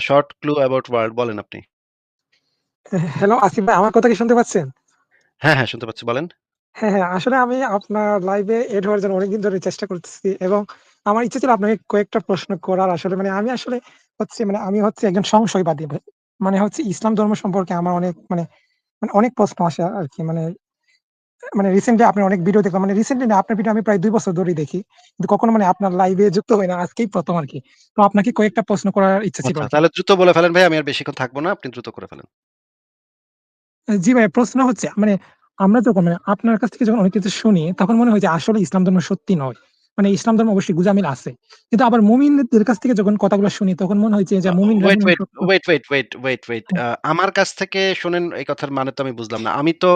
Short clue about world বলেন আপনি। হ্যাঁ, হ্যালো আসিফ ভাই আমার কথা কি শুনতে পাচ্ছেন? হ্যাঁ, হ্যাঁ, শুনতে পাচ্ছি বলেন। হ্যাঁ, হ্যাঁ, আসলে আমি আপনার লাইভে এড হওয়ার জন্য অনেকদিন ধরে চেষ্টা করতেছি এবং আমার ইচ্ছা ছিল আপনাকে কয়েকটা প্রশ্ন করার আসলে মানে আমি আসলে হচ্ছে মানে আমি হচ্ছে একজন সংশয়বাদী। মানে হচ্ছে ইসলাম ধর্ম সম্পর্কে আমার অনেক মানে মানে অনেক প্রশ্ন আসে আরকি মানে মানে রিসেন্টলি আপনার অনেক ভিডিও দেখলাম। মানে রিসেন্টলি না আপনার ভিডিও আমি প্রায় ২ বছর ধরেই দেখি। কিন্তু কখনো মানে আপনার লাইভে যুক্ত হই না। আজকেই ১ম আরকি। তো আপনাকে কয়েকটা প্রশ্ন করার ইচ্ছা ছিল আচ্ছা, তাহলে দ্রুত বলে ফেলেন ভাই আমি আর বেশিক্ষণ থাকব না। আপনি দ্রুত করে ফেলেন। জি ভাই প্রশ্ন হচ্ছে মানে আমরা যখন মানে আপনার কাছ থেকে যখন অনেক কিছু শুনি তখন মনে হয় যে আসলে ইসলাম ধর্ম সত্যি নয়। মানে ইসলাম ধর্ম অবশ্যই গুজামিল আছে। কিন্তু আবার মুমিনদের কাছ থেকে যখন কথাগুলো শুনি তখন মনে হয়েছে যে আ মুমিনরা wait, wait, wait, wait, wait. হ্যাঁ। আমার কাছ থেকে শুনেন এই কথার মানে তো আমি বুঝলাম না। আমি তো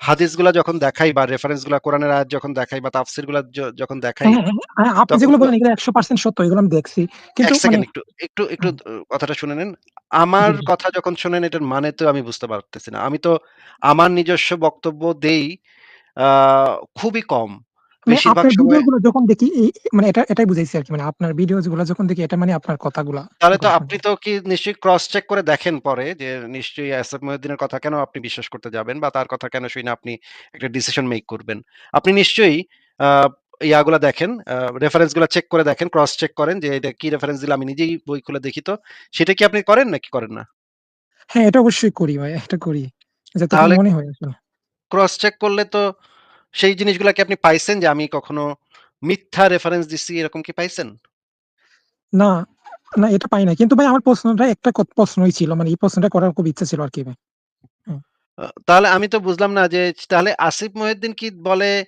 হাদিসগুলা যখন দেখাই বা রেফারেন্সগুলা কোরআনের আয়াত যখন দেখাই বা তাফসিরগুলা যখন দেখাই হ্যাঁ, হ্যাঁ, হ্যাঁ, আপনি যেগুলো বলেন এগুলো ১০০% সত্য এগুলো আমি দেখছি। কিন্তু মানে একটু, একটু, একটু কথাটা শুনে নেন। আমার। কথা যখন শুনেন এটার মানে তো আমি বুঝতে পারতেছি না। আমি তো আমার নিজস্ব বক্তব্য দেই খুবই কম। মানে বেশিরভাগ সময় যখন দেখি মানে এটা এটাই বুঝাইছি আরকি। মানে আপনার ভিডিওসগুলো যখন দেখি এটা মানে আপনার কথাগুলা তাহলে তো আপনি তো কি নিশ্চয়ই ক্রস চেক করে দেখেন পরে যে নিশ্চয়ই আসিফ মহিউদ্দিনের কথা কেন আপনি বিশ্বাস করতে যাবেন বা তার কথা কেন শুনে আপনি একটা ডিসিশন মেক করবেন। আপনি নিশ্চয়ই ইয়াগুলা দেখেন, আ রেফারেন্সগুলা চেক করে দেখেন, ক্রস চেক করেন যে এটা কি রেফারেন্স দিলে আমি নিজেই বই খুলে দেখি তো। সেটা কি আপনি করেন নাকি করেন না? হ্যাঁ, এটা অবশ্যই করি ভাই। এটা করি। তাহলে মনে হয় ক্রস চেক করলে তো সেই জিনিসগুলা কি আপনি পাইছেন যে আমি কখনো মিথ্যা রেফারেন্স দিছি এরকম কি পাইছেন? না, না এটা পাই না কিন্তু ভাই আমার প্রশ্নটা একটা ক প্রশ্নই ছিল। মানে এই প্রশ্নটা করার খুব ইচ্ছা ছিল আরকি ভাই। তাহলে আমি তো বুঝলাম না যে তাহলে আসিফ মহিউদ্দিন কি বলে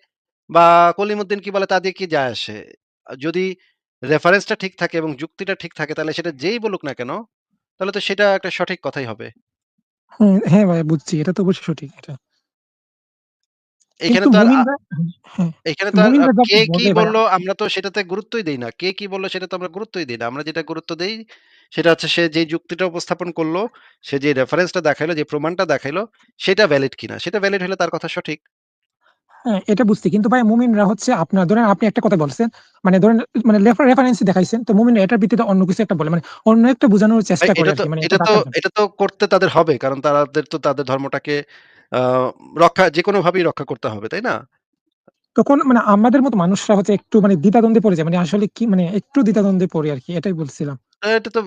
বা কলিমুদ্দিন কি বলে তা দিয়ে কি যায় আসে? যদি রেফারেন্সটা ঠিক থাকে এবং যুক্তিটা ঠিক থাকে তাহলে সেটা যেই বলুক না কেন, তাহলে তো সেটা একটা সঠিক কথাই হবে। হ্যাঁ ভাই বুঝছি। এটা তো অবশ্যই সঠিক এটা। এখানে তো হ্যাঁ, এখানে তো কে কি বলল আমরা তো সেটাতে গুরুত্বই দেই না। কে কি বলল সেটা তো আমরা গুরুত্বই দেই না। আমরা যেটা গুরুত্ব দেই সেটা হচ্ছে সে যেই যুক্তিটা উপস্থাপন করল, সে যে রেফারেন্সটা দেখাইলো, যে প্রমাণটা দেখাইলো সেটা ভ্যালিড কিনা। সেটা ভ্যালিড হলে তার কথা সঠিক। হ্যাঁ, এটা বুঝছি। কিন্তু ভাই মুমিনরা হচ্ছে আপনার ধরেন আপনি একটা কথা বলছেন। মানে ধরেন মানে রেফা রেফারেন্স দেখাইছেন। তো মুমিনরা এটার ভিত্তিতে অন্য কিছু একটা বলে। মানে অন্য একটা বোঝানোর চেষ্টা করে এটা তো আরকি মানে এটা তো। এটা তো করতে তাদের হবে। কারণ তাদের তো তাদের ধর্মটাকে রক্ষা যেকোনোভাবেই রক্ষা করতে হবে, তাই না? তখন মানে আমাদের মতো মানুষরা হচ্ছে একটু মানে দ্বিধাদ্বন্দ্বে পড়ে যায়। মানে আসলে কি মানে একটু দ্বিধাদ্বন্দ্বে পড়ি আরকি। এটাই বলছিলাম। এটা তো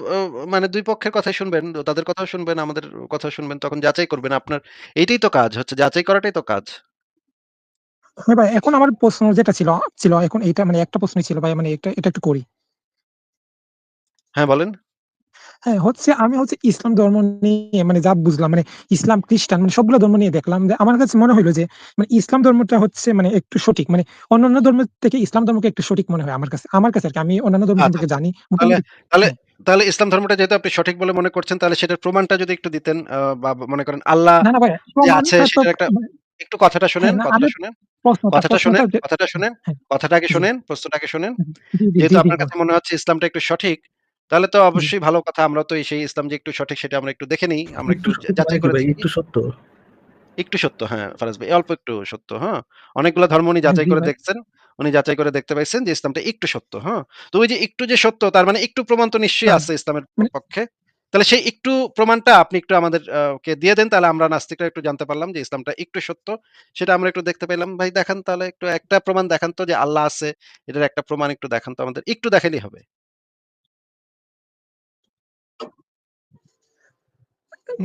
মানে ২ পক্ষের কথাই শুনবেন। তাদের কথাও শুনবেন, আমাদের কথা শুনবেন। তখন যাচাই করবেন। আপনার এইটাই তো কাজ হচ্ছে যাচাই করাটাই তো কাজ। হ্যাঁ ভাই এখন আমার প্রশ্ন যেটা ছিল ছিল এখন এইটা মানে একটা প্রশ্ন ছিল ভাই মানে এটা এটা একটু করি। হ্যাঁ, বলেন। হ্যাঁ, হচ্ছে আমি হচ্ছে ইসলাম ধর্ম নিয়ে মানে যা বুঝলাম মানে ইসলাম, খ্রিস্টান মানে সবগুলো ধর্ম নিয়ে দেখলাম যে আমার কাছে মনে হইল যে মানে ইসলাম ধর্মটা হচ্ছে মানে একটু সঠিক। মানে অন্যান্য ধর্মের থেকে ইসলাম ধর্মকে একটু সঠিক মনে হয় আমার কাছে। আমার কাছে আরকি। আমি অন্যান্য ধর্ম আচ্ছা, সম্পর্কে আচ্ছা। জানি। তাহলে তাহলে হ্যাঁ। ইসলাম ধর্মটা যেহেতু আপনি সঠিক বলে মনে করছেন, তাহলে সেটার প্রমাণটা যদি একটু দিতেন বা মনে করেন আল্লাহ আছে সেটার একটা মানে একটু কথাটা হ্যাঁ, শোনেন, কথাটা শুনেন কথাটা শুনেন কথাটা শুনেন হ্যাঁ, কথাটা আগে জি, শোনেন, প্রশ্নটা আগে শোনেন। যেহেতু আপনার কাছে মনে হচ্ছে ইসলামটা একটু সঠিক, তাহলে তো অবশ্যই ভালো কথা। আমরা তো সেই ইসলাম যে একটু সঠিক সেটা আমরা একটু দেখে নিই আমরা একটু যাচাই করে একটু সত্য? একটু সত্য হ্যাঁ, ফারাজ ভাই। অল্প একটু সত্য, হ্যাঁ? অনেকগুলা ধর্ম উনি হ্যাঁ, যাচাই করে দেখছেন। উনি যাচাই করে দেখতে পাইছেন যে ইসলামটা একটু সত্য, হ্যাঁ? তো ওই যে একটু যে সত্য তার মানে একটু প্রমাণ তো নিশ্চয়ই আছে ইসলামের মানে পক্ষে। তাহলে সেই একটু প্রমাণটা আপনি একটু আমাদের কে দিয়ে দেন তাহলে আমরা নাস্তিকরা একটু জানতে পারলাম যে ইসলামটা একটু সত্য। সেটা আমরা একটু দেখতে পেলাম। ভাই দেখান তাহলে একটু একটা প্রমাণ দেখান তো যে আল্লাহ আছে। এটার একটা প্রমাণ একটু দেখান তো আমাদের। একটু দেখাইলেই হবে।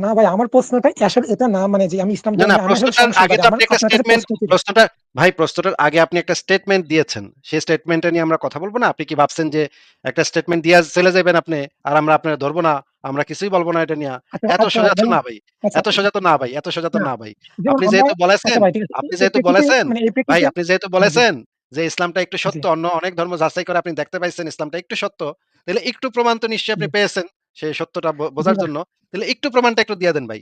না ভাই আমার প্রশ্নটা আসলে এটা না মানে যে আমি ইসলাম না, প্রশ্নটার আগে তো আপনি একটা স্টেটমেন্ট প্রশ্নটা ভাই প্রশ্নটার আগে আপনি একটা স্টেটমেন্ট দিয়েছেন। সেই স্টেটমেন্টটা নিয়ে আমরা কথা বলব না? আপনি কি ভাবছেন যে একটা স্টেটমেন্ট দিয়া চলে যাইবেন আপনি, আর আমরা আপনারে ধরব না, আমরা কিছুই বলব না এটা নিয়া? আচ্ছা, এত আচ্ছা সোজা তো না ভাই। আচ্ছা এত সোজা তো না ভাই, এত সোজা তো না ভাই। আপনি যেহেতু আচ্ছা বলেছেন ভাই আপনি যেহেতু বলেছেন, ভাই আপনি যেহেতু বলেছেন যে ইসলামটা একটু সত্য, অন্য অনেক ধর্ম যাচাই করে আপনি দেখতে পাইছেন ইসলামটা একটু সত্য। তাইলে একটু প্রমাণ তো নিশ্চয়ই আপনি পেয়েছেন সেই সত্যটা বোঝার জন্য। তাইলে একটু প্রমাণটা একটু দিয়া দেন ভাই।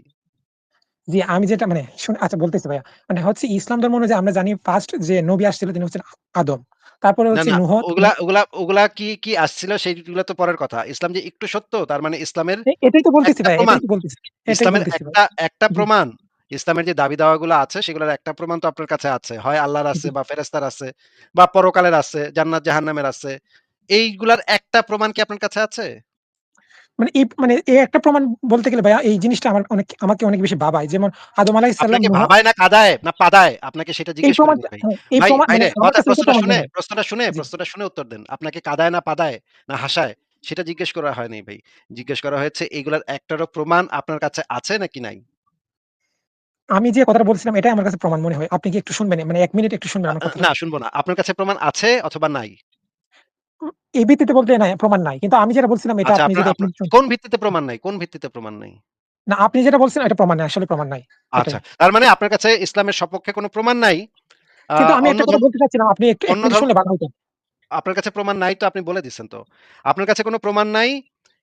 জি, আমি যেটা মানে শুন আচ্ছা বলতেছি ভাইয়া। মানে হচ্ছে ইসলাম ধর্ম অনুযায়ী আমরা জানি ফার্স্ট যে নবী আসছিল তিনি হচ্ছেন আদম। তারপরে হচ্ছে। নূহ ওগুলা ওগুলা ওগুলা কি, কি আসছিল সেইগুলা তো পরের কথা। ইসলাম যে একটু সত্য তার মানে ইসলামের এটাই তো বলতেছি ভাই, এটাই তো বলতেছি। ইসলামের একটা একটা প্রমাণ। ইসলামের যে দাবি-দাওয়াগুলো আছে সেগুলোর একটা প্রমাণ তো আপনার কাছে আছে। হয় আল্লাহর আছে বা ফেরেস্তার আছে বা পরকালের আছে, জান্নাত জাহান্নামের আছে। এইগুলার একটা প্রমাণ কি আপনার কাছে আছে? মানে এই মানে এই একটা প্রমাণ বলতে গেলে ভাইয়া এই জিনিসটা আমার অনেক আমাকে অনেক বেশি ভাবায়। যেমন আদম আলাইহিস সালাম ভাবায় না কাদায় না পাদায়? আপনাকে সেটা জিজ্ঞেস ভাই। হ্যাঁ, এই প্রমাণ মানে কথা কাছে এটা প্রশ্নটা শুনে। প্রশ্নটা শুনে, প্রশ্নটা শুনে উত্তর দেন। আপনাকে কাদায় না পাদায় না হাসায়? সেটা জিজ্ঞেস করা হয়নি ভাই। জিজ্ঞেস করা হয়েছে এগুলার একটারও প্রমাণ আপনার কাছে আছে নাকি নাই? আমি যে কথাটা বলছিলাম এটাই আমার কাছে প্রমাণ মনে হয়। আপনি কি একটু শুনবেন? মানে ১ মিনিট একটু শুনবেন আমার আ কথাটা? না শুনব না। আপনার কাছে প্রমাণ আছে অথবা নাই? এই ভিত্তিতে বলতে নাই প্রমাণ নাই। কিন্তু আমি যেটা বলছিলাম এটা আচ্ছা আপনি যদি ১ আপনার মিনিট শুন কোন ভিত্তিতে প্রমাণ নাই? কোন ভিত্তিতে প্রমাণ নাই? না আপনি যেটা বলছেন এটা প্রমাণ নাই। আসলে প্রমাণ নাই। আচ্ছা। তার মানে আপনার কাছে ইসলামের সপক্ষে কোন প্রমাণ নাই। কিন্তু আমি একটা কথা বলতে চাচ্ছিলাম আপনি একটু ১ অন্য মিনিট ধর্ম শুনলে ভালো হইতো। আপনার কাছে প্রমাণ নাই তো আপনি বলে দিচ্ছেন তো। আপনার কাছে কোন প্রমাণ নাই।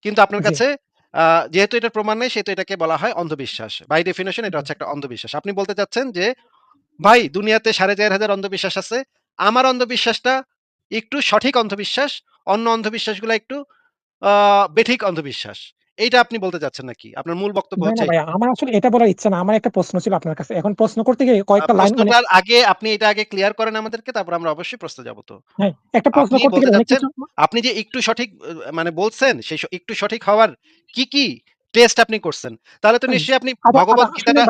কিন্তু আপনার কাছে যেহেতু এটার প্রমাণ নাই সেহেতু এটাকে বলা হয় অন্ধবিশ্বাস। বাই ডেফিনিশন এটা হচ্ছে একটা অন্ধবিশ্বাস। আপনি বলতে চাচ্ছেন যে, ভাই দুনিয়াতে ৪,৫০০ অন্ধবিশ্বাস আছে। আমার অন্ধবিশ্বাসটা একটু সঠিক অন্ধবিশ্বাস। অন্য অন্ধবিশ্বাসগুলা একটু বেঠিক অন্ধবিশ্বাস। এইটা আপনি বলতে চাচ্ছেন নাকি? আপনার মূল বক্তব্য হচ্ছে আমার আসলে এটা বলার ইচ্ছা না। আমার একটা প্রশ্ন ছিল আপনার কাছে। এখন প্রশ্ন করতে গিয়ে কয়েকটা লাইন মানে আগে আপনি এটা আগে ক্লিয়ার করেন আমাদেরকে তারপর আমরা অবশ্যই প্রশ্নে যাব তো। হ্যাঁ, একটা প্রশ্ন করতে অনেক আপনি যে একটু সঠিক মানে বলছেন, সেই একটু সঠিক হওয়ার কি, কি টেস্ট আপনি করছেন? তাহলে তো হুম। নিশ্চয়ই আপনি আচ্ছা, আচ্ছা ভগবত গীতাটা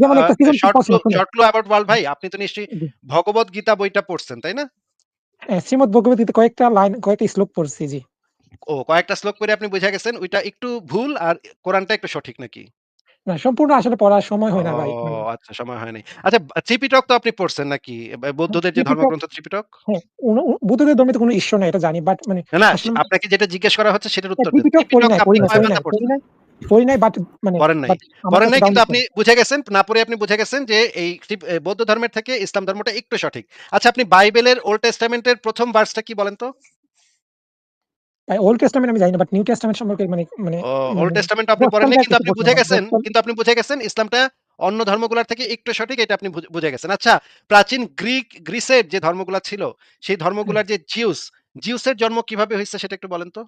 যেমন একটা সৃজনশীল শর্ট ক্লু অ্যাবাউট ওয়ার্ল্ড ভাই আপনি তো নিশ্চয়ই। ভগবত গীতা বইটা পড়ছেন, তাই না? শ্রীমদ ভগবত গীতাতে কয়েকটা লাইন কয়েকটা শ্লোক পড়ছি, জি। ও কয়েকটা শ্লোক পড়ে আপনি বুঝা গেছেন ওইটা একটু ভুল আর কোরআনটা একটু সঠিক নাকি? না সম্পূর্ণ আসলে পড়ার সময় হয় না ভাই। আচ্ছা সময় হয় নাই। আচ্ছা ত্রিপিটক তো আপনি পড়ছেন নাকি? বৌদ্ধদের যে ধর্মগ্রন্থ ত্রিপিটক? হ্যাঁ, বুদ্ধদের ধর্মে তো কোনো ঈশ্বর নাই এটা জানি। বাট মানে না, না আপনাকে যেটা জিজ্ঞেস করা হচ্ছে সেটার উত্তর। ত্রিপিটক পড়ি নাই, পড়ি কয় পড়ি নাই, বাট মানে পড়েন নাই। পড়েন নাই কিন্তু আপনি বুঝে গেছেন, না পড়ে আপনি বুঝে গেছেন যে এই বৌদ্ধ ধর্মের থেকে ইসলাম ধর্মটা একটু সঠিক। আচ্ছা আপনি বাইবেলের ওল্ড টেস্টামেন্ট এর ১ম ভার্সটা কি বলেন তো? ওল্ড টেস্টামেন্ট আমি জানি না। বাট নিউ টেস্টামেন্ট সম্পর্কে মানে মানে মানে ওল্ড টেস্টামেন্ট আপনি পড়েন নাই কিন্তু আপনি বুঝে গেছেন কিন্তু আপনি বুঝে গেছেন ইসলামটা অন্য ধর্মগুলার থেকে একটু সঠিক এটা আপনি বুঝে গেছেন। আচ্ছা প্রাচীন গ্রিক গ্রিসের যে ধর্মগুলা ছিল, সেই। ধর্মগুলার যে জিউস, জিউসের জন্ম কীভাবে হয়েছে সেটা একটু বলেন তো?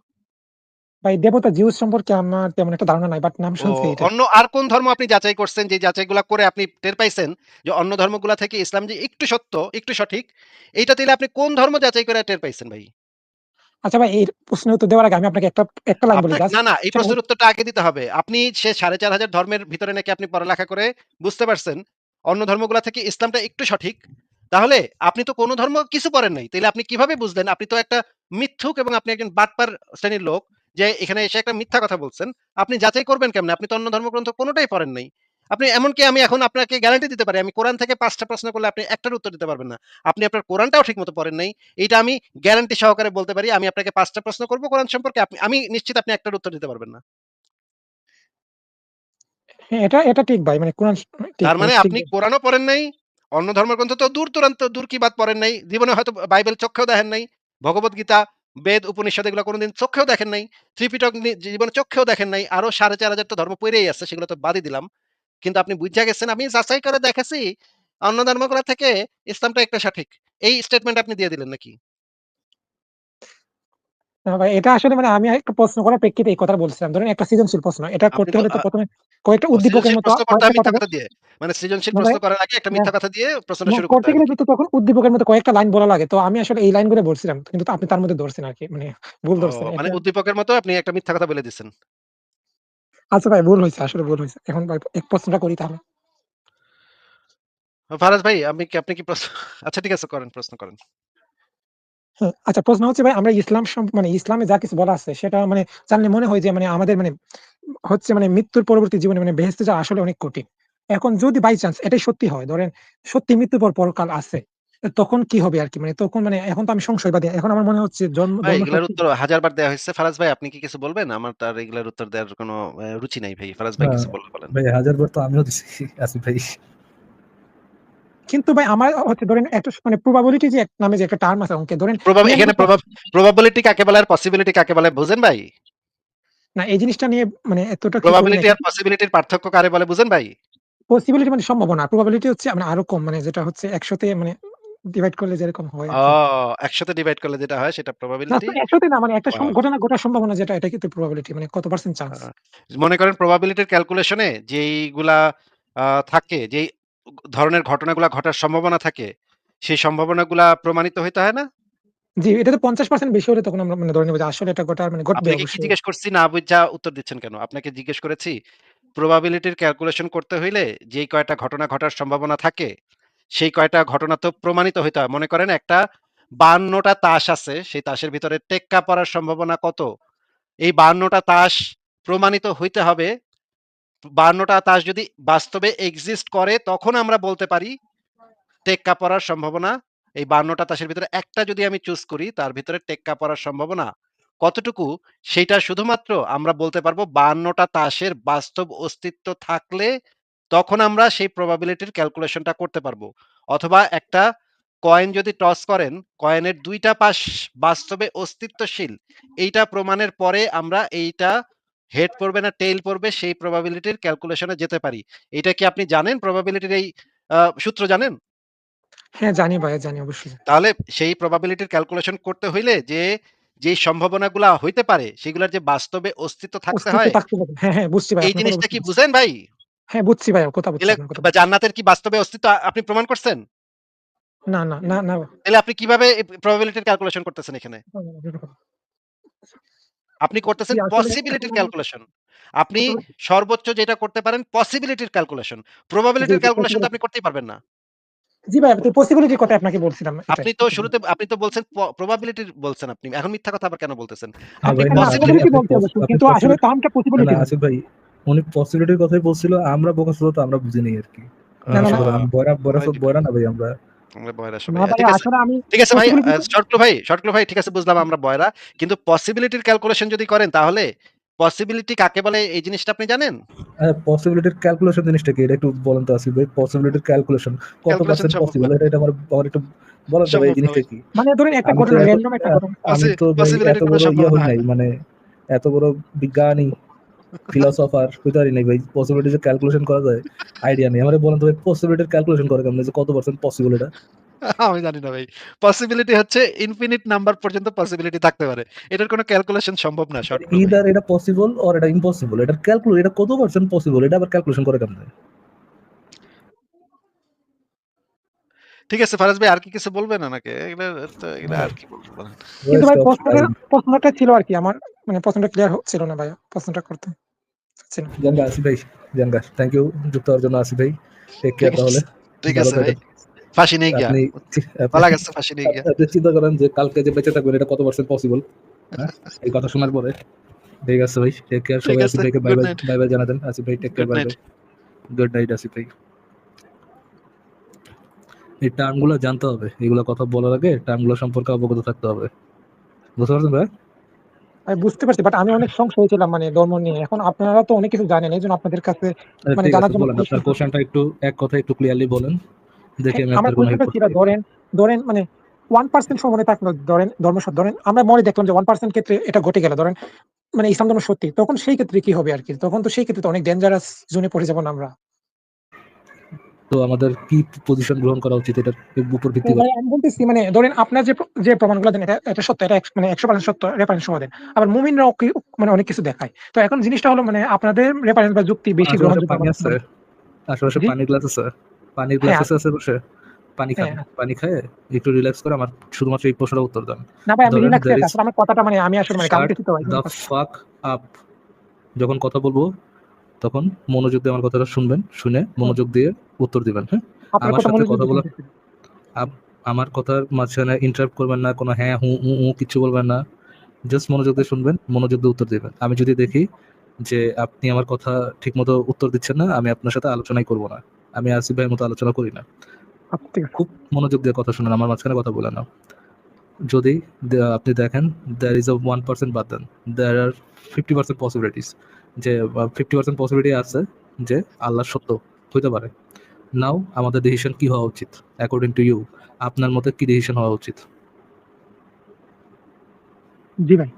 ভাই দেবতা জিউস সম্পর্কে আমার তেমন একটা ধারণা নাই। বাট নাম শুনছি এটার। অন্য আর কোন ধর্ম আপনি যাচাই করছেন যে যাচাইগুলা করে আপনি টের পাইছেন যে অন্য ধর্মগুলা থেকে ইসলাম যে একটু সত্য, একটু সঠিক, এইটা তাইলে আপনি কোন ধর্ম যাচাই করে টের পাইছেন ভাই? আচ্ছা ভাই এর প্রশ্নের উত্তর দেওয়ার আগে আমি আপনাকে একটা একটা লাইন বলি না, না এই প্রশ্নের উত্তরটা আগে দিতে হবে। আপনি সে ৪,৫০০ ধর্মের ভিতরে নাকি আপনি পড়ালেখা করে বুঝতে পারছেন, অন্য ধর্মগুলা থেকে ইসলামটা একটু সঠিক। তাহলে আপনি তো কোন ধর্ম কিছু পড়েন নাই। তাহলে আপনি কীভাবে বুঝলেন? আপনি তো একটা মিথ্যুক এবং আপনি একজন বাটপার শ্রেণির লোক যে এখানে এসে একটা মিথ্যা কথা বলছেন। আপনি যাচাই করবেন কেমনে? আপনি তো অন্য ধর্মগ্রন্থ কোনটাই পড়েন নাই। আপনি এমনকি আমি এখন আপনাকে গ্যারান্টি দিতে পারি, আমি কোরআন থেকে ৫ টা প্রশ্ন করলে আপনি একটার উত্তর দিতে পারবেন না। আপনি আপনার কোরআনটাও ঠিকমতো পড়েন নাই। এইটা আমি গ্যারান্টি সহকারে বলতে পারি। আমি আপনাকে ৫ টা প্রশ্ন করব কোরআন সম্পর্কে। আপনি আমি নিশ্চিত আপনি একটার উত্তর দিতে পারবেন না। হ্যাঁ, এটা এটা ঠিক ভাই। মানে কোরআন তার মানে আপনি ভাই। কোরআনও পড়েন নাই, অন্য ধর্মগ্রন্থ তো দূর-দূরান্ত দূর কি বাত পড়েন নাই। জীবনে হয়তো বাইবেল চক্ষেও দেখেন নাই। ভগবত গীতা, বেদ, উপনিষদ এগুলো কোনোদিন চোখেও দেখেন নাই। ত্রিপিটক জীবনে চোখেও দেখেন নাই। আরও ৪,৫০০ তো ধর্ম পেরেই আছে সেগুলো তো বাদই দিলাম। কিন্তু আপনি বুঝা গেছেন আমি যাচাই করে দেখেছি অন্য ধর্মগুলো থেকে ইসলামটা একটা সঠিক। এই স্টেটমেন্ট আপনি দিয়ে দিলেন নাকি? ভাই এটা আসলে মানে আমি একটা প্রশ্ন করার প্রেক্ষিতে এই কথাটা বলছিলাম। ধরেন একটা সৃজনশীল প্রশ্ন। এটা করতে হলে তো আ ১ম এ কয়েকটা উদ্দীপকের মতো হয় কথা কথা। মানে সৃজনশীল প্রশ্ন করার আগে একটা মিথ্যা কথা দিয়ে প্রশ্নটা শুরু করতে গেলে তো তখন উদ্দীপকের মতো কয়েকটা লাইন বলা লাগে। তো আমি আসলে এই লাইনগুলো বলছিলাম। কিন্তু আপনি তার মধ্যে ধরছেন আরকি। মানে ভুল ধরছেন। মানে উদ্দীপকের মতো আপনি একটা মিথ্যা কথা বলে দিছেন। আচ্ছা ভাই ভুল হয়েছে আসলে ভুল হয়েছে এখন ভাই এক প্রশ্নটা করি তাহলে। ফারাজ ভাই আমি কি আপনি কি প্রশ্ন আচ্ছা ঠিক আছে করেন, প্রশ্ন করেন। আচ্ছা প্রশ্ন হচ্ছে ভাই আমরা ইসলাম মানে ইসলামে যা কিছু বলা আছে সেটা মানে জানলে মনে হয় যে মানে আমাদের মানে হচ্ছে মানে মৃত্যুর পরবর্তী জীবনে মানে বেহেশতে যাওয়া আসলে অনেক কঠিন। এখন যদি বাই চান্স এটাই সত্যি হয়, ধরেন সত্যি মৃত্যুর পর পরকাল আছে। তখন কি হবে আর কি মানে তখন মানে এখন তো আমি সংশয়বাদী। এখন আমার মনে হচ্ছে জন্ম এগুলার উত্তর হাজার বার দেয়া হইছে। ফারাজ ভাই আপনি কি কিছু বলবেন? আমার তার এগুলার উত্তর দেওয়ার কোনো রুচি নাই ভাই। ফারাজ ভাই কিছু বললে বলেন। ভাই ১০০০ বার তো আমিও দিছি আসিফ ভাই। কিন্তু ভাই আমার হচ্ছে ধরেন একটা মানে প্রবাবিলিটি যে নামে যে একটা টার্ম আছে অঙ্কে ধরেন এখানে ৯৯ প্রবাবিলিটি কাকে বলে আর পসিবিলিটি কাকে বলে বুঝেন ভাই? না এই জিনিসটা নিয়ে মানে এতটা প্রবাবিলিটি আর পসিবিলিটির পার্থক্য কারে বলে বুঝেন ভাই? পসিবিলিটি মানে সম্ভাবনা। প্রবাবিলিটি হচ্ছে মানে আরও কম মানে যেটা হচ্ছে ১০০ তে মানে ডিভাইড করলে যেরকম হয় ও আরকি। ১০০ তে ডিভাইড করলে যেটা হয় সেটা প্রবাবিলিটি। ১০০ তে না মানে একটা ঘটনা ঘটার সম্ভাবনা যেটা এটা কিন্তু প্রবাবিলিটি মানে কত পারসেন্ট চান্স। মনে করেন প্রবাবিলিটির ক্যালকুলেশনে যেইগুলা থাকে, যেই ধরনের ঘটনাগুলা ঘটার সম্ভাবনা থাকে, সেই সম্ভাবনাগুলা প্রমাণিত হইতে হয় না? জি, এটা তো 50% বেশি হলে তখন আমরা মানে ধরে নেব যে আসলে এটা ঘটা মানে ঘটবে আপনাকে কি জিজ্ঞেস করছি না বুঝা উত্তর দিচ্ছেন কেন? আপনাকে জিজ্ঞেস করেছি প্রবাবিলিটির ক্যালকুলেশন করতে হইলে যেই কয়টা ঘটনা ঘটার সম্ভাবনা থাকে, সেই কয়টা ঘটনা তো প্রমাণিত হইতে হয়। মনে করেন একটা বান্নটা তাস আছে, সেই তাসের ভিতরে টেক্কা পড়ার সম্ভাবনা কত? এই বান্নটা তাস প্রমাণিত হইতে হবে। ৫২ তাস যদি বাস্তবে এক্সিস্ট করে তখন আমরা বলতে পারি টেক্কা পড়ার সম্ভাবনা এই ৫২ তাসের ভিতরে একটা যদি আমি চুজ করি তার ভিতরে টেক্কা পড়ার সম্ভাবনা কতটুকু সেইটা শুধুমাত্র আমরা বলতে পারব ৫২ তাসের বাস্তব অস্তিত্ব থাকলে তখন আমরা সেই প্রবাবিলিটির ক্যালকুলেশনটা করতে পারব। অথবা একটা কয়েন যদি টস করেন, কয়েনের ২ টা পাশ বাস্তবে অস্তিত্বশীল। এইটা প্রমাণের পরে আমরা এইটা হেড পড়বে না টেইল পড়বে সেই প্রবাবিলিটির ক্যালকুলেশনে যেতে পারি। এটা কি আপনি জানেন প্রবাবিলিটির এই সূত্র জানেন? হ্যাঁ, জানি ভাইয়া জানি অবশ্যই। তাহলে সেই প্রবাবিলিটির ক্যালকুলেশন করতে হইলে যে, যেই সম্ভাবনাগুলা হইতে পারে সেগুলোর যে বাস্তবে অস্তিত্ব থাকতে হয় হ্যাঁ, হ্যাঁ বুঝছি ভাই এই জিনিসটা কি বুঝেন ভাই? হ্যাঁ, বুঝছি ভাই কথা বুঝছি জান্নাতের কি বাস্তবে অস্তিত্ব আপনি প্রমাণ করছেন? না, না, না, না। তাহলে আপনি কীভাবে প্রবাবিলিটির ক্যালকুলেশন করতেছেন এখানে? আপনি করতেছেন পসিবিলিটির ক্যালকুলেশন। আপনি সর্বোচ্চ যেটা করতে পারেন পসিবিলিটির ক্যালকুলেশন। প্রবাবিলিটির ক্যালকুলেশন তো আপনি করতেই পারবেন না। জি ভাইয়া, তো পসিবিলিটির কথাই আপনাকে বলছিলাম আপনি তো শুরুতে আপনি তো বলছেন প প্রবাবিলিটির বলছেন আপনি। এখন মিথ্যা কথা আবার কেন বলতেছেন? আপনি ভাই, পসিবিলিটি পসিবিলিটি আপনি বলছি পস অবশ্যই। আপনি কিন্তু আসলে টার্মটা পসিবিলিটি না। আসিফ ভাই, উনি পসিবিলিটির কথাই বলছিল। আমরা বোকাচোদা তো আমরা বুঝি নাই আরকি। আ না, না, হয় সব বয়রা না ভাই আমরা। আমরা বয়রা সবাই। ঠিক আছে। আসলে আমি ঠিক আছে ভাই, পসিবিলিটি শর্টক্লু ভাই, শর্টক্লু ভাই ঠিক আছে বুঝলাম আমরা বয়রা। কিন্তু পসিবিলিটির ক্যালকুলেশন যদি করেন তাহলে পসিবিলিটি কাকে বলে এই জিনিসটা আপনি জানেন? পসিবিলিটির ক্যালকুলেশন জিনিসটা কি? এটা একটু বলেন তো আসিফ ভাই। পসিবিলিটির ক্যালকুলেশন কত পার্সেন্ট পসিবল? এটা এটা আমার আমার একটু বলেন তো ভাই এই জিনিসটা কি? মানে ধরেন একটা ঘটনা র‍্যান্ডম একটা ঘটনা। আমি তো ভাই এত বড় ইয়ে হই নাই। মানে এত বড় বিজ্ঞানী, ফিলোসোফার হইতে পারি নাই ভাই। পসিবিলিটি যে ক্যালকুলেশন করা যায় আইডিয়া নেই। আমারে বলেন তো ভাই পসিবিলিটির ক্যালকুলেশন করে কেমনে যে কত পার্সেন্ট পসিবল এটা? আমি জানি না ভাই। পসিবিলিটি হচ্ছে ইনফিনিট নাম্বার পর্যন্ত পসিবিলিটি থাকতে পারে। এটার কোনো ক্যালকুলেশন সম্ভব না শর্ট। ইদার এটা পসিবল অর এটা ইম্পসিবল। এটা ক্যালকুলেট এটা কত পার্সেন্ট পসিবল? এটা আবার ক্যালকুলেশন করে কেমনে? ঠিক আছে ফারাজ ভাই আর কি কিছু বলবেন আমাকে? এগুলা তো এগুলা। আর কি বলব বলেন? কিন্তু ভাই প্রশ্নটা। প্রশ্নটা ছিল আরকি আমার মানে প্রশ্নটা ক্লিয়ার হচ্ছিল না ভাইয়া। প্রশ্নটা করতে। জানগা আসিফ ভাই, জানগা। থ্যাংক ইউ যুক্ত হওয়ার জন্য আসিফ ভাই। টেক কেয়ার তাহলে। ঠিক আছে ভাই। ফাঁসি নেই গিয়া। পালা গেছে ফাঁসি নেই গিয়া। আপনি চিন্তা করেন যে কালকে যে বেঁচে থাকবেন এটা কত পার্সেন্ট পসিবল? হ্যাঁ? এই কথা শোনার পরে। ঠিক আছে ভাই। টেক কেয়ার সবাই আছে। আসিফ ভাইকে বাই বাই বাই বাই জানা দেন। আসিফ ভাই take care good bye night. Bye. Good night Asif ভাই। এই টার্মগুলো জানতে হবে। এগুলা কথা বলার আগে টার্মগুলো সম্পর্কে অবগত থাকতে হবে। বুঝতে পারছেন ভাই? আমি বুঝতে পারছি বাট আমি অনেক সংশয়ে ছিলাম মানে ধর্ম নিয়ে। এখন আপনারা তো অনেক কিছু জানেন। এইজন্য আপনাদের কাছে মানে জানার জন্য আপনার কোশ্চেনটা একটু এক কথায় একটু ক্লিয়ারলি বলেন। দেখি আমি আমার আপনার কোনো হেল্প কোয়েশ্চেনটা ছিল করতে পারি। ধরেন ধরেন মানে 1% সম্ভাবনা থাকল ধরেন ধর্ম ধরেন আমরা মনে দেখলাম যে 1% ক্ষেত্রে এটা ঘটে গেল। ধরেন মানে ইসলাম ধর্ম সত্যি। তখন সেই ক্ষেত্রে কি হবে আরকি? তখন তো সেই ক্ষেত্রে তো অনেক ডেঞ্জারাস জোনে পড়ে যাব আমরা। তো আমাদের কি পজিশন গ্রহণ করা উচিত এটার উপর ভিত্তি করে? আমি বলতেছি মানে ধরেন আপনার যে যে প্রমাণগুলো দেন এটা এটা সত্য। এটা মানে 100% সত্য রেফারেন্স সহ দেন। আবার মুমিনরাও কি মানে অনেক কিছু দেখায়। তো এখন জিনিসটা হলো মানে আপনাদের রেফারেন্স বা যুক্তি বেশি পানি আমার আছে? আশেপাশে জি? পানির গ্লাস আছে? পানির গ্লাস হ্যাঁ, আছে আশেপাশে? পানি খান। হ্যাঁ। পানি খেয়ে একটু রিল্যাক্স করে আমার শুধুমাত্র এই প্রশ্নের উত্তর দেন। না ভাই আমি রিল্যাক্সে আছি। আসলে আমার কথাটা মানে আমি আসলে মানে কালকে তো ভাই the fuck যখন কথা বলব তখন মনোযোগ দিয়ে আমার কথাটা শুনবেন। শুনে মনোযোগ দিয়ে উত্তর দিবেন, হ্যাঁ? আমার সাথে কথা বলা আমার কথার মাঝখানে ইন্টারাপ্ট করবেন না। কোনো হ্যাঁ, হু, উ, কিচ্ছু বলবেন না। জাস্ট মনোযোগ দিয়ে শুনবেন, মনোযোগ দিয়ে উত্তর দিবেন। আমি যদি দেখি যে আপনি আমার কথা ঠিকমতো উত্তর দিচ্ছেন না, আমি আপনার সাথে আলোচনাই করব না। আমি আসিফ ভাইয়ের মতো আলোচনা করি না। আচ্ছা খুব মনোযোগ দিয়ে কথা শুনেন, আমার মাঝখানে কথা বলেন না। যদি আপনি দেখেন there is a 1% বাদ দেন। There আর 50% possibilities যে আ 50% পসিবিলিটি আছে যে আল্লাহ সত্য হইতে পারে। নাও আমাদের ডিসিশন কি হওয়া উচিত? অ্যাকর্ডিং টু ইউ আপনার মতে কি ডিসিশন হওয়া উচিত? জি ভাই।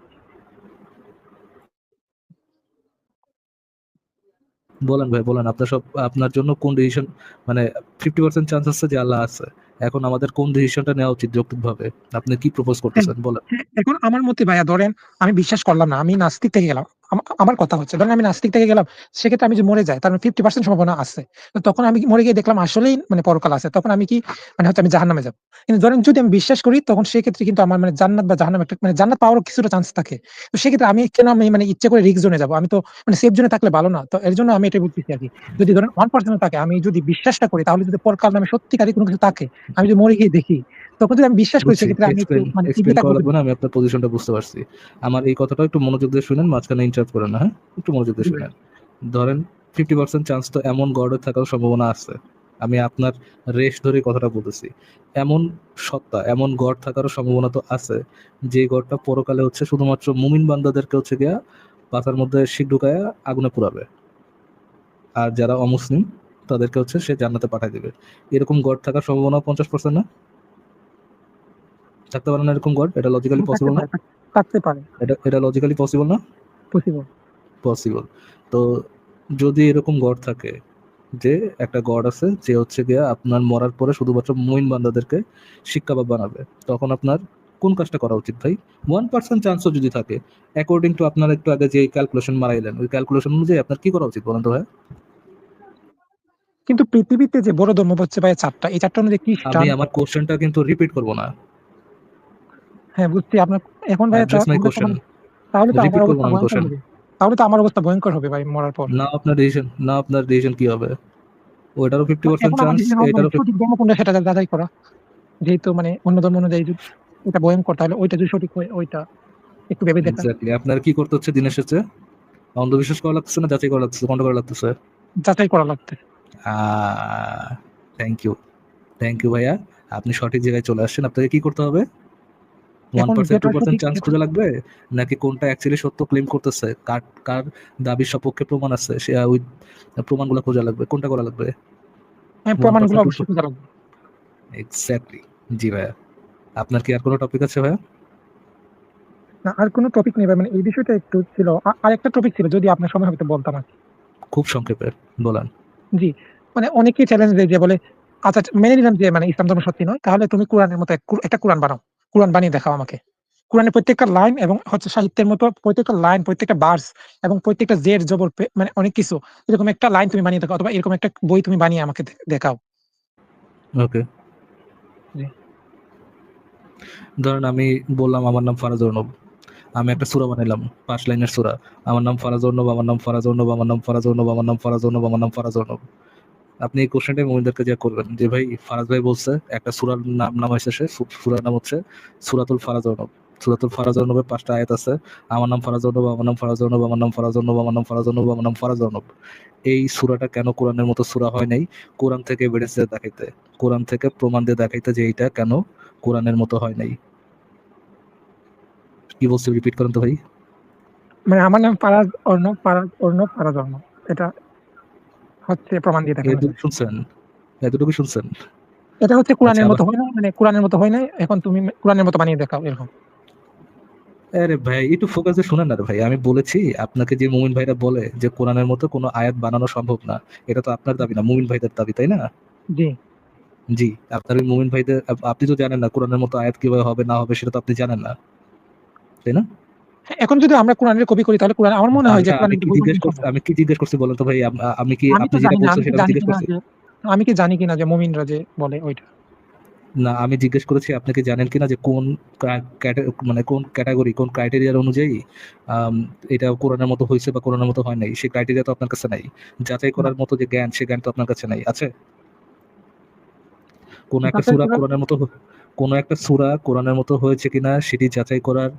বলেন ভাই বলেন। আপনার সব আপনার জন্য কোন ডিসিশন মানে ফিফটি পার্সেন্ট চান্স আছে যে আল্লাহ আছে এখন আমাদের কোন ডিসিশনটা নেওয়া উচিত যৌক্তিকভাবে? আপনি কি প্রপোজ করতেছেন? বলেন। হ্যাঁ, এখন আমার মতে ভাইয়া ধরেন আমি বিশ্বাস করলাম না আমি নাস্তিক থেকে গেলাম। আমার কথা হচ্ছে ধরেন আমি নাস্তিক থেকে গেলাম সেক্ষেত্রে আমি যে মরে যাই তার ফিফটি পার্সেন্ট সম্ভাবনা আছে। তো তখন আমি কি মরে গিয়ে দেখলাম আসলেই মানে পরকাল আছে তখন আমি কি মানে হচ্ছে আমি জাহান্নামে যাব। কিন্তু ধরেন যদি আমি বিশ্বাস করি তখন সেক্ষেত্রে কিন্তু আমার মানে জান্নাত বা জাহান্নাম একটা মানে জান্নাত পাওয়ারও কিছুটা চান্স থাকে। তো সেক্ষেত্রে আমি কেন আমি মানে ইচ্ছে করে রিক্স জোনে যাব? আমি তো মানে সেফ জোনে থাকলে ভালো না। তো এর জন্য আমি এটা বলতেছি আর কি। যদি ধরেন ওয়ান পার্সেন্ট থাকে আমি যদি বিশ্বাসটা করি তাহলে যদি পরকাল নামে সত্যিকারই কোনো কিছু থাকে আমি যদি মরে গিয়ে দেখি তখন যদি আমি বিশ্বাস করি সেক্ষেত্রে আমি একটু মানে করব না আমি আপনার পজিশনটা বুঝতে পারছি। আমার এই কথাটা একটু মনোযোগ দিয়ে শুনেন মাঝখানে ইন্টারাপ্ট করেন না হ্যাঁ? একটু মনোযোগ দিয়ে শুনেন। ধরেন ফিফটি পার্সেন্ট চান্স তো এমন গড়ে থাকার সম্ভাবনা আছে। আমি আপনার রেশ ধরে কথাটা বলতেছি। এমন সত্তা এমন গড় থাকার সম্ভাবনা তো আছে যে গড়টা পরকালে হচ্ছে শুধুমাত্র মুমিন বান্দাদেরকে হচ্ছে গিয়া পাতার মধ্যে শিখ ঢুকায়া আগুনে পুরাবে আর যারা অমুসলিম তাদেরকে হচ্ছে সে জান্নাতে পাঠিয়ে দিবে। এরকম গড় থাকার সম্ভাবনা পঞ্চাশ পার্সেন্ট না? থাকতে পারে না এরকম গড়? এটা লজিক্যালি পসিবল না? থাকতে পারে, এটা এটা লজিক্যালি পসিবল না? পসিবল পসিবল তো যদি এরকম গড় থাকে যে একটা গড় আছে যে হচ্ছে গিয়ে আপনার মরার পরে শুধুমাত্র মুইন বান্দাদেরকে শিক্ষাবাব বানাবে তখন আপনার কোন কাজটা করা উচিত ভাই? ওয়ান পার্সেন্ট চান্সও যদি থাকে অ্যাকর্ডিং টু আপনার একটু আগে যে ক্যালকুলেশন মারাইলেন ওই ক্যালকুলেশন অনুযায়ী আপনার কি করা উচিত বলেন তো ভাই কিন্তু পৃথিবীতে যে বড় ধর্ম হচ্ছে ভাই চারটা এই চারটা অনুযায়ী কি আমি আমার কোশ্চেনটা কিন্তু রিপিট করব না। হ্যাঁ বুঝছি। আপনার এখন ভাই তাহলে তো আমার অবস্থা তাহলে তো আমার অবস্থা ভয়ঙ্কর হবে ভাই মরার পর। না আপনার ডিসিশন না আপনার ডিসিশন কি হবে? এখন আমার চান্স এটারও সঠিক ধর্ম কোনটা সেটা যাচাই করা। যেহেতু মানে অন্য ধর্ম অনুযায়ী এটা ভয়ঙ্কর তাহলে ওইটা যদি সঠিক হয় ওইটা একটু ভেবে দেখা এক্স্যাক্টলি আপনার কি করতে হচ্ছে দিনের শেষে? অন্ধবিশ্বাস করা লাগতেছে না যাচাই করা লাগতেছে কোনটা করা লাগতেছে? যাচাই করা লাগতে। থ্যাংক ইউ থ্যাংক ইউ ভাইয়া। আপনি সঠিক জায়গায় চলে আসছেন। আপনাকে কি করতে হবে? One percent two percent chance খোঁজা লাগবে? নাকি কোনটা অ্যাকচুয়ালি সত্য ক্লেম করতেছে? কার কার দাবির সপক্ষে প্রমাণ আছে? সে ওই প্রমাণগুলো খোঁজা লাগবে। কোনটা করা লাগবে? হ্যাঁ প্রমাণগুলো অবশ্যই খোঁজা লাগবে। এক্স্যাক্টলি জি ভাইয়া। আপনার কি আর কোনো টপিক আছে ভাইয়া? না আর কোনো টপিক নেই ভাই, মানে এই বিষয়টা একটু ছিল। আর একটা টপিক ছিল যদি আপনার সময় হয়তো বলতাম আর খুব সংক্ষেপে বলেন। জি। মানে অনেকেই চ্যালেঞ্জ দেয় যে বলে আচ্ছা মেনে নিলাম যে মানে ইসলাম ধর্ম সত্যি নয় তাহলে তুমি কোরআনের মতো এক- একটা কোরআন বানাও কোরআন বানিয়ে দেখাও আমাকে। কোরআনের প্রত্যেকটা লাইন এবং হচ্ছে সাহিত্যের মতো প্রত্যেকটা লাইন প্রত্যেকটা বার্স এবং প্রত্যেকটা জের জবর মানে অনেক কিছু এরকম একটা লাইন তুমি বানিয়ে দেখাও অথবা এরকম একটা বই তুমি বানিয়ে আমাকে দেখাও। ওকে। ধরেন আমি বললাম আমার নাম ফারাজ অর্ণব। আমি একটা সুরা বানাইলাম পাঁচ লাইনের সুরা। আমার নাম ফারাজ অর্ণব আমার নাম ফারাজ অর্ণব আমার নাম ফারাজ অর্ণব আমার নাম ফারাজ অর্ণব আমার নাম ফারাজ অর্ণব। আপনি এই কোশ্চেনটাই মোমিনদেরকে যা করবেন যে ভাই ফারাজ ভাই বলছে একটা সুরার নাম নাম হয়েছে সে সুরার নাম হচ্ছে সুরাতুল ফারাজ অর্ণব সুরাতুল ফারাজ অর্ণবের পাঁচটা আয়াত আছে আমার নাম ফারাজ অর্ণব আমার নাম ফারাজ অর্ণব আমার নাম ফারাজ অর্ণব আমার নাম ফারাজ অর্ণব আমার নাম ফারাজ অর্ণব এই সুরাটা কেন কোরআনের মতো সুরা হয় নাই কোরআন থেকে বেড়েছে দেখাইতে কোরআন থেকে প্রমাণ দিয়ে দেখাইতে যে এইটা কেন কোরআনের মতো হয় নাই কি বলছি রিপিট করেন তো ভাই মানে আমার নাম ফারাজ অর্ণব ফারাজ অর্ণব ফারাজ অর্ণব এটা হচ্ছে প্রমাণ দিয়ে দেখানো শুনছেন? এতটুকু শুনছেন? এটা হচ্ছে কোরআনের আচ্ছা, মতো হয় না? মানে কোরআনের মতো হয় না? এখন তুমি কোরআনের মতো বানিয়ে দেখাও এরকম। আরে ভাই একটু ফোকাস শুনেন না ভাই। আমি বলেছি আপনাকে যে মুমিন ভাইরা বলে যে কোরআনের মতো কোনো আয়াত বানানো সম্ভব না এটা তো আপনার দাবি না মুমিন ভাইদের দাবি তাই না? জি। জি আপনার মুমিন ভাইদের আপনি তো জানেন না কোরআনের মতো আয়াত কীভাবে হবে না হবে সেটা তো আপনি জানেন না তাই না? এখন যদি আমরা কোরআনের কপি করি তাহলে কোরআন আমার মনে হয় যে আচ্ছা, আমি কি জিজ্ঞেস করছি সম্ভব। আমি কি জিজ্ঞেস করছি বলেন তো ভাই? আমি কি আপনি যেটা বলছেন সেটা জিজ্ঞেস করছি? আমি কি জানি কিনা যে মুমিনরা যে বলে ওইটা। না আমি জিজ্ঞেস করেছি আপনি কি জানেন কিনা যে কোন মানে কোন ক্যাটাগরি কোন ক্রাইটেরিয়ার অনুযায়ী এটা কোরআনের মতো হয়েছে বা কোরআনের মতো হয় নাই? সেই ক্রাইটেরিয়া তো আপনার কাছে নাই। যাচাই করার মতো যে জ্ঞান সে জ্ঞান তো আপনার কাছে নাই। আছে? কোন একটা সূরা কোরআনের মতো কোন একটা সূরা কোরআনের মতো হয়েছে কিনা সেটি যাচাই করার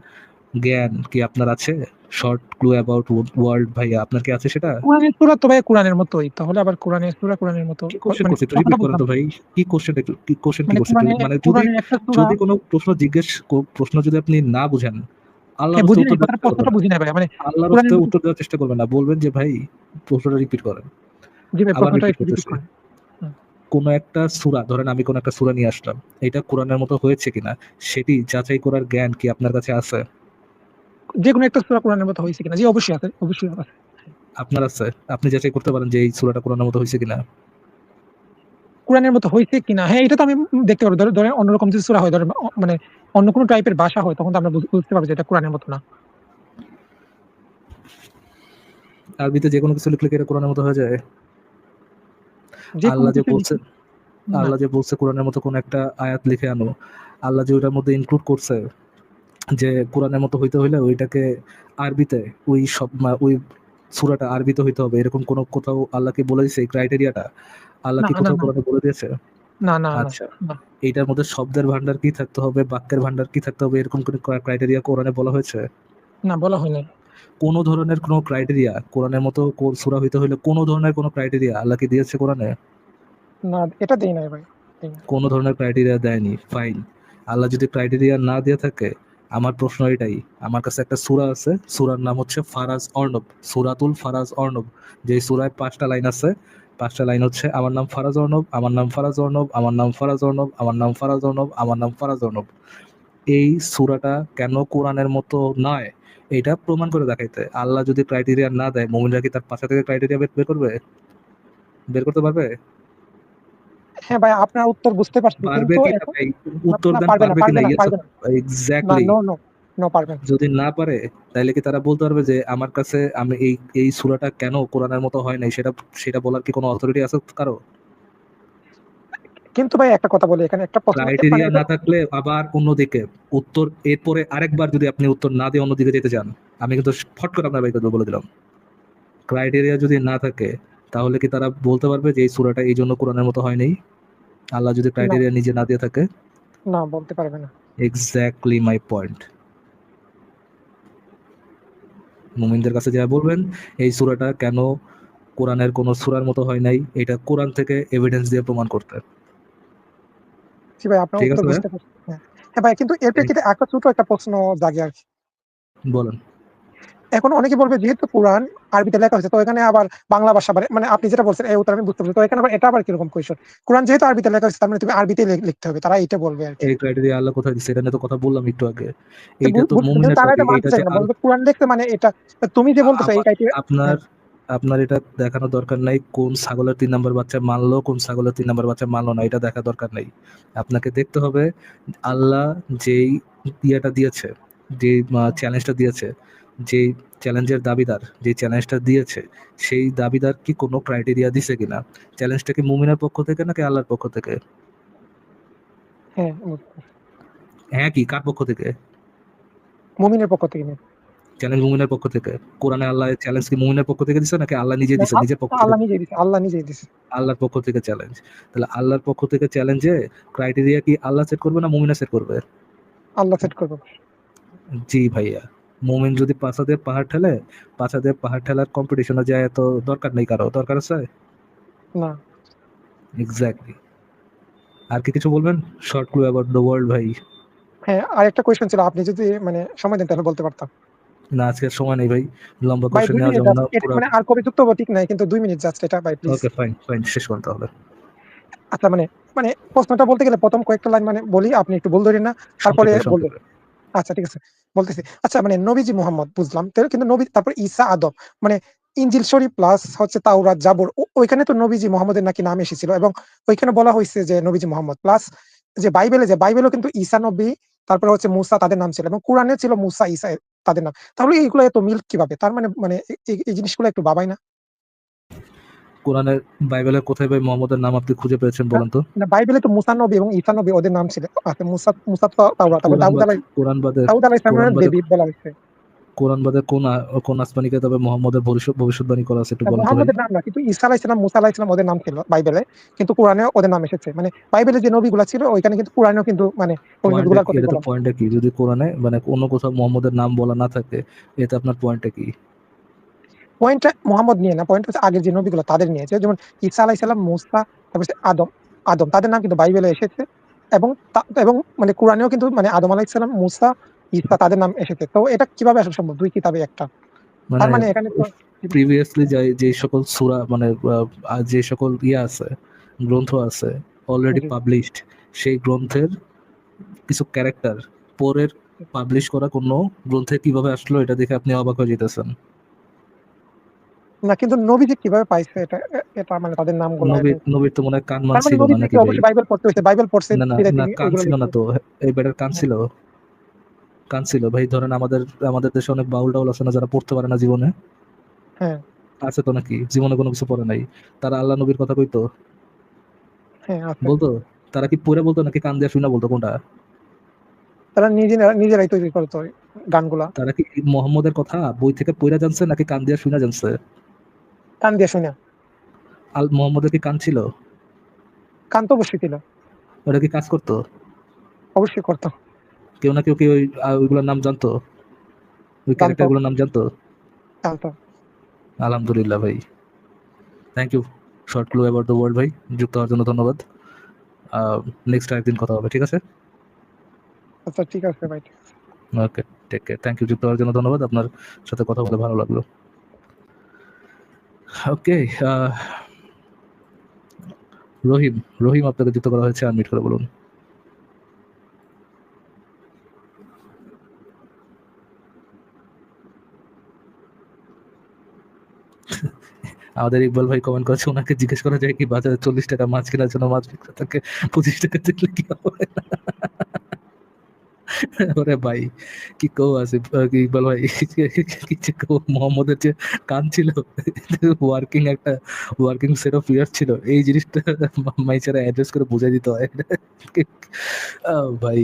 জ্ঞান কি আপনার আছে? শর্ট ক্লু অ্যাবাউট ওয়ার্ল্ড ভাইয়া আপনার কি আছে সেটা? কোরআনের সূরা তো ভাই কোরআনের মতোই তাহলে আবার কোরআনের সূরা কোরআনের মতো। কি কোশ্চেন মানে রিপিট করেন তো ভাই কি কোশ্চেন কি কোশ্চেন কি মানে কোরআনের মানে যদি যদি কোনো প্রশ্ন জিজ্ঞেস প্রশ্ন যদি আপনি না বুঝেন আল্লাহ হ্যাঁ, উত্তর প্রশ্নটা বুঝি নাই ভাই মানে আল্লাহর কোরআনের উত্তর দেওয়ার চেষ্টা করবেন না। বলবেন যে ভাই প্রশ্নটা রিপিট করেন। জি ভাই প্রশ্নটা করতেছি। করেন। কোন একটা সূরা ধরেন আমি কোন একটা সূরা নিয়ে আসলাম এটা কোরআনের মতো হয়েছে কিনা সেটি যাচাই করার জ্ঞান কি আপনার কাছে আছে? যে কোনো একটা সূরা কোরআনের মতো হয়েছে কিনা? জি অবশ্যই আছে অবশ্যই আছে। আপনার আছে? আপনি যাচাই করতে পারেন যে এই সূরাটা কোরআনের মতো হয়েছে কিনা। কোরআনের মতো হইছে কিনা? হ্যাঁ এটা তো আমি দেখতে পারব। ধরেন অন্যরকম যদি সূরা হয় ধরেন অ মানে অন্য কোনো টাইপের ভাষা হয় তখন তো আমরা বুঝতে পারব যে এটা কোরআনের মতো না। আরবিতে যেকোনো কিছু লিখলে কি এটা কোরআনের মতো হয়ে যায়? আল্লাহ যে বলছে আল্লাহ যে বলছে কোরআনের মতো কোন একটা আয়াত লিখে আনো। আল্লাহ যে ওটার মধ্যে ইনক্লুড করছে। যে কোরআনের মতো হইতে হইলে ওইটাকে আরবিতে ওই সব ওই সূরাটা আরবিতে হইতে হবে। এরকম কোনো কোথাও আল্লাহ কি বলে দিছে এই ক্রাইটেরিয়াটা? আল্লাহ কি কোথাও কোরআনে বলে দিয়েছে? না, না, আচ্ছা। এইটার মধ্যে শব্দের ভান্ডার কি থাকতে হবে, বাক্যের ভান্ডার কি থাকতে হবে এরকম কোনো ক্রা ক্রাইটেরিয়া কোরআনে বলা হয়েছে? না বলা হয় নাই। কোন ধরনের কোনো ক্রাইটেরিয়া কোরআনের মতো সূরা হইতে হইলে কোন ধরনের কোনো ক্রাইটেরিয়া আল্লাহ কি দিয়েছে কোরআনে? না এটা দেই নাই ভাই। কোন ধরনের ক্রাইটেরিয়া দেয়নি। ফাইন। আল্লাহ যদি ক্রাইটেরিয়া না দিয়ে থাকে আমার প্রশ্ন এটাই। আমার কাছে একটা সূরা আছে। সূরার নাম হচ্ছে ফারাজ অর্ণব। সূরাতুল ফারাজ অর্ণব। যেই সূরায় পাঁচটা লাইন আছে। পাঁচটা লাইন হচ্ছে আমার নাম ফারাজ অর্ণব, আমার নাম ফারাজ অর্ণব, আমার নাম ফারাজ অর্ণব, আমার নাম ফারাজ অর্ণব, আমার নাম ফারাজ অর্ণব। এই সূরাটা কেন কোরআনের মতো নয় এটা প্রমাণ করে দেখাইতে। আল্লাহ যদি ক্রাইটেরিয়া না দেয় মুমিনরা কি তার পাশা থেকে ক্রাইটেরিয়া বের করবে? বের করতে পারবে? হ্যাঁ ভাই আপনার উত্তর বুঝতে পারছি। উত্তর দেন পারবে কিনা? না, পারবে না। না, যদি না পারে তাইলে কি তারা বলতে পারবে যে আমার কাছে আমি এই এই সূরাটা কেন কোরআনের মতো হয় নাই সেটা সেটা বলার কি কোনো অথরিটি আছে কারও? কিন্তু ভাই একটা কথা বলি এখানে একটা ক্রাইটেরিয়া না থাকলে আবার অন্যদিকে উত্তর এরপরে আরেকবার যদি আপনি উত্তর না দিয়ে অন্যদিকে যেতে চান আমি কিন্তু ফট করে আপনার বলে দিলাম। ক্রাইটেরিয়া যদি না থাকে তাহলে কি তারা বলতে পারবে যে এই সূরাটা এই জন্য কোরআনের মতো হয় নাই? আল্লাহ যদি ক্রাইটেরিয়া নিজে না দিয়ে থাকে? না বলতে পারবে না। Exactly my point. মুমিনদের কাছে যা বলবেন এই সূরাটা কেন কোরআনের কোন সূরার মতো হয় নাই এটা কোরআন থেকে এভিডেন্স দিয়ে প্রমাণ করতে। জি ভাই আপনার ঠিক উত্তর আছে বুঝতে পারছি। হ্যাঁ। হ্যাঁ ভাই কিন্তু এর প্রেক্ষিতে একটা ছোট একটা প্রশ্ন জাগে আরকি। বলেন। এখন অনেকে বলবে যেহেতু কোরআন আরবিতে লেখা হয়েছে তো এখানে আবার বাংলা ভাষা মানে আপনি যেটা বলছেন এই উত্তর আমি বুঝতে পারছি। তো এখানে আবার এটা আবার কীরকম কোয়েশ্চন? কোরআন যেহেতু আরবিতে লেখা হয়েছে তার মানে তুমি আরবিতে লিখতে হবে। তারা এইটা বলবে আরকি। এই ক্রাইটেরিয়া আল্লাহ কোথায় দিছে? এটা তো কথা বললাম একটু আগে। এইটা তো মুমিনের তারা এটা মানতে চায় না। বলবে কোরআন দেখতে মানে এটা তুমি যে বলতেছো এই আমার ক্রাইটেরিয়া আপনার হ্যাঁ। আপনার এটা দেখানোর দরকার নাই কোন ছাগলের তিন নাম্বার বাচ্চা মানলো, কোন ছাগলের তিন নাম্বার বাচ্চা মানলো না এটা দেখা দরকার নাই। আপনাকে দেখতে হবে আল্লাহ যেই ইয়েটা দিয়েছে, যে চ্যালেঞ্জটা দিয়েছে, যেই চ্যালেঞ্জের দাবিদার, যে চ্যালেঞ্জটা দিয়েছে সেই দাবিদার কি কোনো ক্রাইটেরিয়া দিছে কিনা? চ্যালেঞ্জটা কি মুমিনের পক্ষ থেকে নাকি আল্লাহর পক্ষ থেকে? হ্যাঁ, হ্যাঁ কি কার পক্ষ থেকে? মুমিনের পক্ষ থেকে চ্যালেঞ্জ মুমিনের পক্ষ থেকে। কোরআনে আল্লাহ চ্যালেঞ্জ কি মুমিনের পক্ষ থেকে দিছে নাকি আল্লাহ নিজে দিছে নিজের পক্ষ আল্লাহ? নিজেই দিছে, আল্লাহ নিজে দিছে। আল্লাহর পক্ষ থেকে চ্যালেঞ্জ। তাহলে আল্লাহর পক্ষ থেকে চ্যালেঞ্জে ক্রাইটেরিয়া কি আল্লাহ সেট করবে না মুমিনা সেট করবে? আল্লাহ সেট করবে। জি ভাইয়া। মুমিন যদি পাছা দিয়ে পাহাড় ঠেলে, পাছা দিয়ে পাহাড় ঠেলার কম্পিটিশনে যায় তো দরকার নেই কারও। দরকার আছে? না। এক্সাক্টলি। আর কি কিছু বলবেন? Short clue about the world ভাই। হ্যাঁ, আরেকটা কোয়েশ্চেন ছিল। আপনি যদি মানে সময় দেন তাহলে বলতে পারতাম। না আজকে সময় নেই ভাই। লম্বা ২ নেওয়া যাবে না পুরা মানে আর কবে যুক্ত হব ঠিক নাই। কিন্তু ২ মিনিট জাস্ট এটা ভাই প্লিজ। ওকে ফাইন, ফাইন শেষ করতে হবে আচ্ছা মানে মানে প্রশ্নটা বলতে গেলে প্রথম কয়েকটা লাইন মানে বলি আপনি একটু ভুল ধরিন না। তারপরে বলবেন। আচ্ছা ঠিক আছে। বলতেছি। আচ্ছা মানে নবীজি মুহাম্মদ, বুঝলাম। কিন্তু নবী, তারপর ঈসা আদম মানে ইঞ্জিল শরীফ প্লাস হচ্ছে তাওরাত, জাবর ওইখানে তো নবীজি মোহাম্মদের নাকি নাম এসেছিল এবং ওইখানে বলা হয়েছে যে নবীজি মোহাম্মদ প্লাস যে বাইবেলে, যে বাইবেলও কিন্তু ঈসা নবী, তারপরে হচ্ছে মুসা তাদের নাম ছিল এবং কোরআনে ছিল মুসা, ঈসা তাদের নাম। তাহলে এইগুলো এত মিল কীভাবে? তার মানে মানে এই জিনিসগুলো একটু বাবাই না? কোরআনের বাইবেলের কোথায় ভাই মুহাম্মদের নাম আপনি খুঁজে পেয়েছেন বলেন তো? না বাইবেলে তো মূসা নবী এবং ঈসা নবী ওদের নাম ছিল। আচ্ছা মূসা মূসা তো তাওরাত তারপর কোরআন দাউদ বাদে আলাই কোরআন বাদে দাউদ আলাইহিস কোরআন সালামের দেবী বলা হইছে। কোরআন বাদে কোন কোন আসমানি কিতাবে মুহাম্মদের ভবিষ্যৎ ভবিষ্যৎবাণী করা আছে একটু বলেন মুহাম্মদের নাম না কিন্তু ঈসা আলাইহিস সালাম, মূসা আলাইহিস সালাম ওদের নাম ছিল বাইবেলে। কিন্তু কোরআনেও ওদের নাম এসেছে। মানে বাইবেলে যে নবীগুলা ছিল ওইখানে কিন্তু কোরআনেও কিন্তু মানে ওই নবীগুলার কি? কথাই এটা তো বলা পয়েন্টটা কি? যদি কোরআনে মানে অন্য কোথাও মুহাম্মদের নাম বলা না থাকে এতে আপনার পয়েন্টটা কি? পয়েন্টটা মুহাম্মদ নিয়ে না। পয়েন্ট হচ্ছে আগের যে নবীগুলো তাদের নিয়ে। যে যেমন ঈসা আলাইহিস সালাম, মূসা তারপর আদম আদম তাদের নাম কিন্তু বাইবেলে এসেছে এবং এবং মানে কোরআনেও কিন্তু মানে আদম আলাইহিস সালাম, মূসা, ঈসা তাদের নাম এসেছে। তো এটা কীভাবে আসলে সম্ভব? ২ কিতাবে একটা। তার মানে মানে এখানে প্রিভিয়াসলি যে যে সকল সূরা মানে যে সকল ইয়ে আছে, গ্রন্থ আছে অলরেডি পাবলিশড সেই গ্রন্থের কিছু ক্যারেক্টার পরের পাবলিশ করা কোনো গ্রন্থে কীভাবে আসলো এটা দেখে আপনি অবাক হয়ে যাইতেছেন। না কিন্তু নবীজি কীভাবে পাইছে এটা এটা মানে তাদের নামগুলো? নবীর নবীর তো মনে হয় কান মান ছিল না নাকি কি বাইবেল পড়তে হয়েছে? বাইবেল পড়ছে না না কান ছিল না তো। এই বেটার কান ছিল। কান ছিল। ভাই ধরেন আমাদের আমাদের দেশে অনেক বাউল টাউল আছে না যারা পড়তে পারে না জীবনে। হ্যাঁ। আছে তো নাকি? জীবনে কোনো কিছু পড়ে নাই। তারা আল্লাহ নবীর কথা কইতো। হ্যাঁ বলতো? তারা কি পড়ে বলতো নাকি কান দিয়ে শুনে বলতো কোনটা? তারা নিজে নিজেরাই তৈরি করতো গানগুলা। তারা কি মোহাম্মদের কথা বই থেকে পড়ে জানছে নাকি কান দিয়ে শুনে জানছে? কান দিয়ে শুনে। আল মোহাম্মদের কি কান ছিল? কান তো অবশ্যই ছিল। ওরা কি কাজ করতো? অবশ্যই করতো। কেউ না কেউ কি ওই ওইগুলোর নাম জানতো? ওই ক্যারেক্টারগুলোর নাম জানতো? জানতো। আলহামদুলিল্লাহ ভাই। Thank you short clue about the world ভাই। যুক্ত হওয়ার জন্য ধন্যবাদ। নেক্সট একদিন কথা হবে ঠিক আছে? আচ্ছা ঠিক আছে ভাই okay take care thank you যুক্ত হওয়ার জন্য ধন্যবাদ। আপনার সাথে কথা বলে ভালো লাগল। ওকে রহিম রহিম আপনাকে যুক্ত করা হয়েছে আনমিট করে বলুন। আমাদের ইকবাল ভাই কমেন্ট করেছে, ওনাকে জিজ্ঞেস করা যায় কি বাজারে চল্লিশ টাকা মাছ কেনার জন্য মাছ বিক্রেতাকে পঁচিশ টাকা দিলে কি হবে? ওরে ভাই, কি কো আছে? কি ইকবাল ভাই কিছু যে মোহাম্মদের যে কান ছিল ওয়ার্কিং একটা ওয়ার্কিং সেট অফ ইয়ার ছিল। এই জিনিসটা মাইচারা অ্যাড্রেস করে বুঝাই দিতে হয়। ভাই।